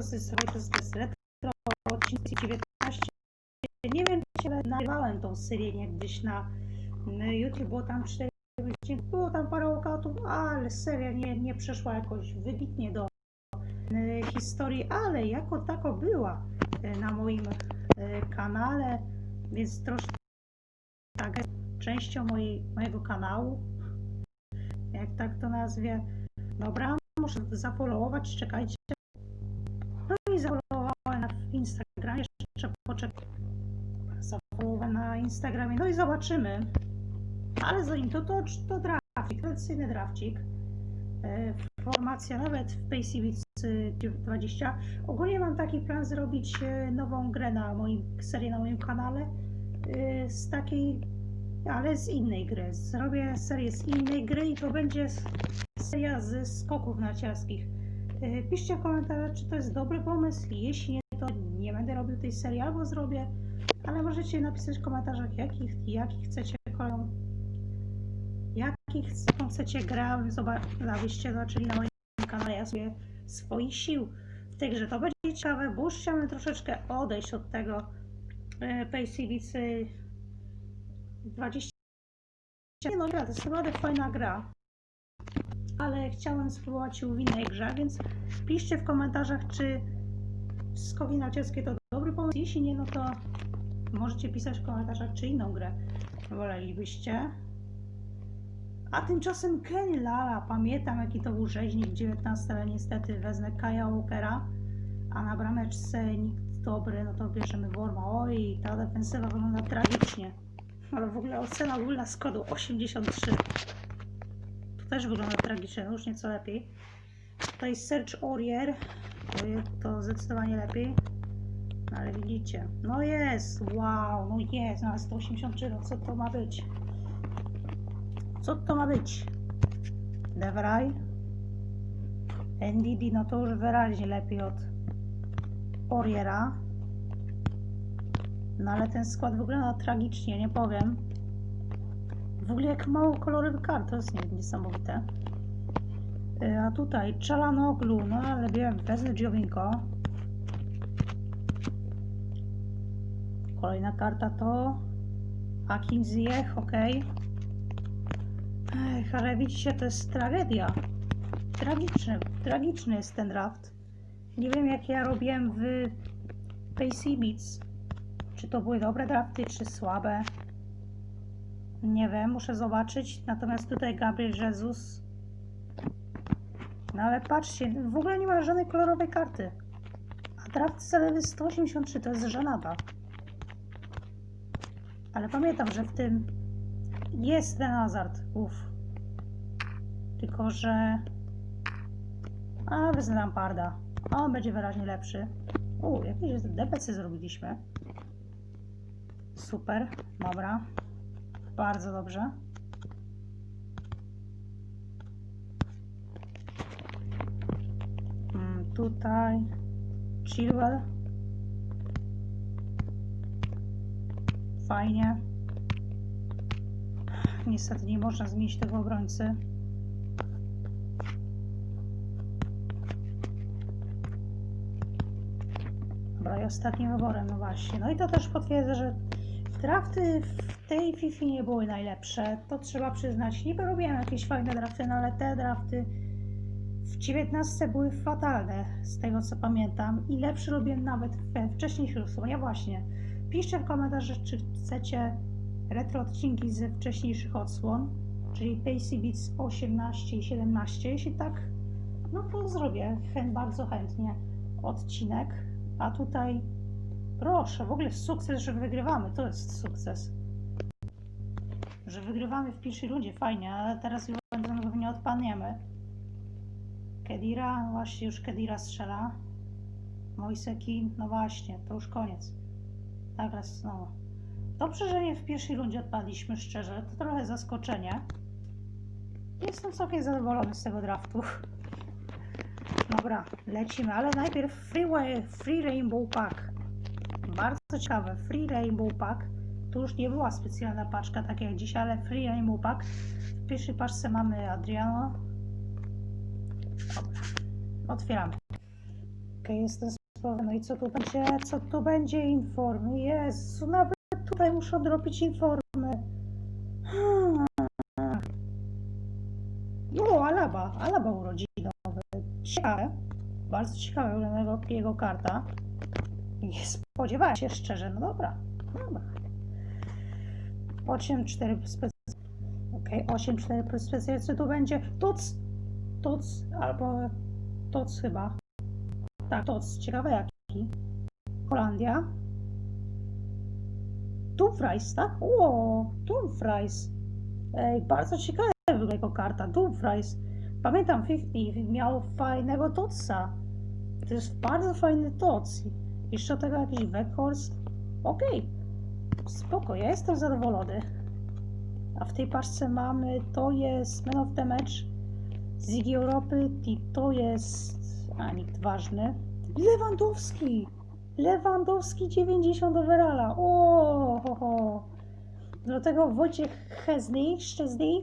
z retro odcinki 19. Nie wiem, czy nagrywałem tą serię niegdyś na, YouTube, było tam 4 odcinki, było tam parę okatów, ale seria nie, nie przeszła jakoś wybitnie do historii, ale jako tako była e, na moim e, kanale, więc troszkę tak częścią mojej, mojego kanału, jak tak to nazwie. Dobra, muszę zafollowować, czekajcie. Instagramie, jeszcze poczekaj. Zafollowowałem na Instagramie, no i zobaczymy. Ale zanim to, to, to draftik, tradycyjny drafcik. E, Formacja nawet w PayCivic 20. Ogólnie mam taki plan zrobić e, nową grę na moim, serię na moim kanale e, z takiej, ale z innej gry. Zrobię serię z innej gry i to będzie seria ze skoków narciarskich. Piszcie w komentarzach, czy to jest dobry pomysł. Jeśli nie, robił tej serii, albo zrobię, ale możecie napisać w komentarzach, jakich, jakich chcecie kolejną, jakich chcecie grę, zobac- abyście zobaczyli na moim kanale. Ja sobie swoich sił w tej grze. To będzie ciekawe, bo już chciałem troszeczkę odejść od tego e, PayCivic 20. Nie no, gra, to jest naprawdę fajna gra ale chciałem spróbować w innej grze, więc piszcie w komentarzach, czy skoki narciarskie to dobry pomysł. Jeśli nie, no to możecie pisać w komentarzach, czy inną grę wolelibyście. A tymczasem Kenny Lala, pamiętam jaki to był rzeźnik 19, ale niestety wezmę Kaja Walkera, a na brameczce nikt dobry, no to bierzemy Worma. Oj, ta defensywa wygląda tragicznie, ale w ogóle ocena ogólna składu 83 też wygląda tragicznie, no już nieco lepiej. Tutaj Search Orier, to, zdecydowanie lepiej. No ale widzicie, no jest, wow, no jest, no 183, no co to ma być? Co to ma być? Devraj. NDD, no to już wyraźnie lepiej od Oriera. No ale ten skład wygląda tragicznie, nie powiem. W ogóle jak mało kolorowych kart, to jest nie- niesamowite. Y, A tutaj Czalanoglu, no ale wiem, wezmę Giowinko. Kolejna karta to Akin Ziyech, ok. Ech, ale widzicie, to jest tragedia. Tragiczny, tragiczny jest ten draft. Nie wiem jak ja robiłem w PC Beats. Czy to były dobre drafty, czy słabe. Nie wiem, muszę zobaczyć. Natomiast tutaj Gabriel Jesus. No ale patrzcie, w ogóle nie ma żadnej kolorowej karty. A draft celewy 183 to jest żenada. Ale pamiętam, że w tym jest ten hazard. Uff. Tylko, że... A, wezmę Lamparda. On będzie wyraźnie lepszy. U, jakieś DPC zrobiliśmy. Super, dobra. Bardzo dobrze. Tutaj Chilwell. Fajnie. Niestety nie można zmienić tego obrońcy. Dobra, i ostatnim wyborem, no właśnie. No i to też potwierdza, że Drafty w tej FIFA nie były najlepsze, to trzeba przyznać. Niby robiłem jakieś fajne drafty, no ale te drafty w 19 były fatalne, z tego co pamiętam. I lepsze robiłem nawet we wcześniejszych odsłonach. właśnie. Piszcie w komentarzach, czy chcecie retro odcinki ze wcześniejszych odsłon, czyli Pacey Beats 18 i 17. Jeśli tak, no to zrobię chęt, bardzo chętnie odcinek. A tutaj Proszę, w ogóle sukces, że wygrywamy. To jest sukces. Że wygrywamy w pierwszej rundzie, fajnie, ale teraz już nie odpadniemy. Kedira, no właśnie już Kedira strzela. Moiseki, no właśnie, to już koniec. Tak, raz znowu. Dobrze, że nie w pierwszej rundzie odpadliśmy, szczerze. To trochę zaskoczenie. Jestem całkiem zadowolony z tego draftu. Dobra, lecimy, ale najpierw Free, Wa- free Rainbow Pack. Bardzo ciekawe. Free Rainbow Pack. Tu już nie była specjalna paczka, tak jak dzisiaj, ale Free Rainbow Pack. W pierwszej paczce mamy Adriano. Dobra. Otwieramy. Okej, jestem spokojna. No i co tu będzie? Co tu będzie? Informy. Jezu, nawet tutaj muszę odrobić informy. Hmm. O, Alaba. Alaba urodzinowy. Ciekawe. Bardzo ciekawe wygląda jego, karta. Nie spodziewałem się szczerze. No dobra. Dobra. 8-4 specjalnie. Okej, 8-4 plus specjalnie. Co tu będzie? Toc. Toc albo Toc chyba. Tak, Toc. Ciekawe jaki. Holandia. Dumfries, tak? O, Dumfries. Ej, bardzo ciekawe wygląda jego karta. Dumfries. Pamiętam, 50 miał fajnego Totsa. To jest bardzo fajny Tots. Jeszcze tego jakiś Weghorst. Okej. Spoko, ja jestem zadowolony. A w tej paczce mamy, to jest Man of the Match z Europy to jest, a nikt ważny, Lewandowski! Lewandowski 90 overalla, o, ho, ho. Do tego Wojciech Chesny, Szczesny,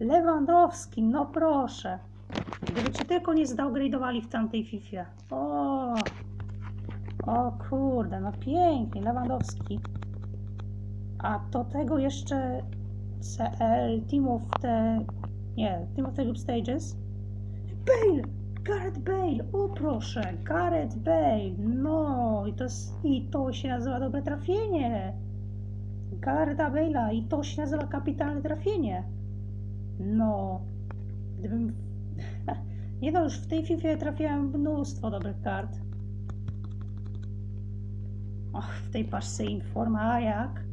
Lewandowski, no proszę. Gdyby cię tylko nie zdowgradowali w tamtej FIFA. O, o kurde, no pięknie, Lewandowski. A do tego jeszcze CL, of the... Nie, Team of the Group Stages. Bale! Gareth Bale! O proszę, Gareth Bale! No, i to, i to się nazywa dobre trafienie. Garetha Bale'a i to się nazywa kapitalne trafienie. No, gdybym... Nie no, już w tej FIFA trafiałem mnóstwo dobrych kart. Och, w tej paczce informa, jak?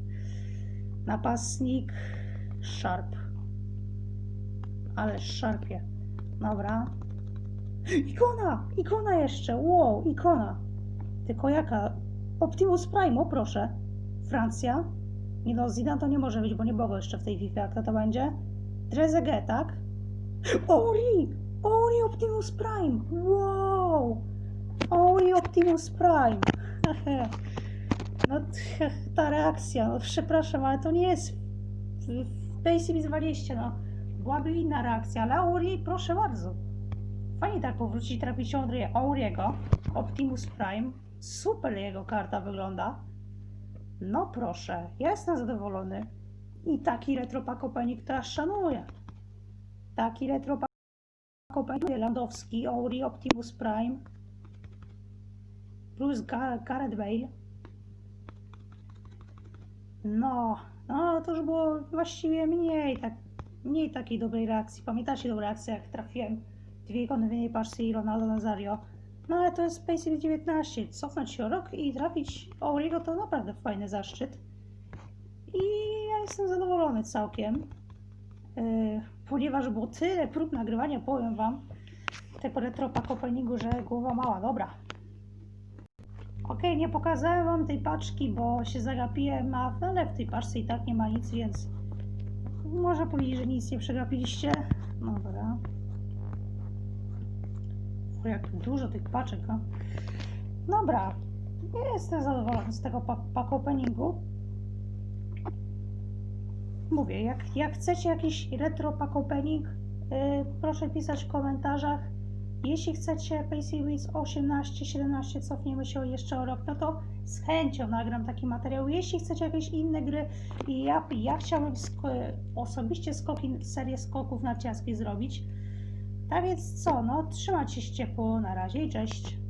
Napastnik Sharp. Ale szarpie. Dobra. Ikona! Ikona jeszcze! Wow, ikona! Tylko jaka? Optimus Prime, o proszę. Francja. Nie no, Zidane to nie może być, bo nie było jeszcze w tej FIFA. Kto to będzie? Trezeguet, tak? Ori! Ori Optimus Prime! Wow! Ori Optimus Prime! No, ta reakcja, no przepraszam, ale to nie jest w, w Basic 20, no. Byłaby inna reakcja, ale proszę bardzo. Fajnie tak powrócić i trafić Auri- Auriego, Optimus Prime. Super jego karta wygląda. No proszę, ja jestem zadowolony. I taki retropak Kopernik to ja szanuję. Taki retropak Kopernik Landowski, Auri, Optimus Prime. Plus Gar- Gareth Bale. No, no to już było właściwie mniej, tak, mniej takiej dobrej reakcji. Pamiętacie dobrą reakcję, jak trafiłem dwie ikony w jednej i Ronaldo Nazario? No ale to jest Space 19. Cofnąć się o rok i trafić Auriego to naprawdę fajny zaszczyt. I ja jestem zadowolony całkiem. Yy, ponieważ było tyle prób nagrywania, powiem Wam, tego retropak openingu, że głowa mała. Dobra, Okej, nie pokazałem wam tej paczki, bo się zagapiłem, ale w tej paczce i tak nie ma nic, więc może powiedzieć, że nic nie przegapiliście. No dobra. O, jak dużo tych paczek, no. Dobra, jestem zadowolony z tego pa- pack openingu. Mówię, jak, jak chcecie jakiś retro pack opening, yy, proszę pisać w komentarzach. Jeśli chcecie Pacey Weeks 18-17, cofniemy się jeszcze o rok, no to z chęcią nagram taki materiał. Jeśli chcecie jakieś inne gry, ja, ja chciałbym osobiście skoki, serię skoków narciarskich zrobić. Tak więc co, no trzymajcie się ciepło, na razie i cześć.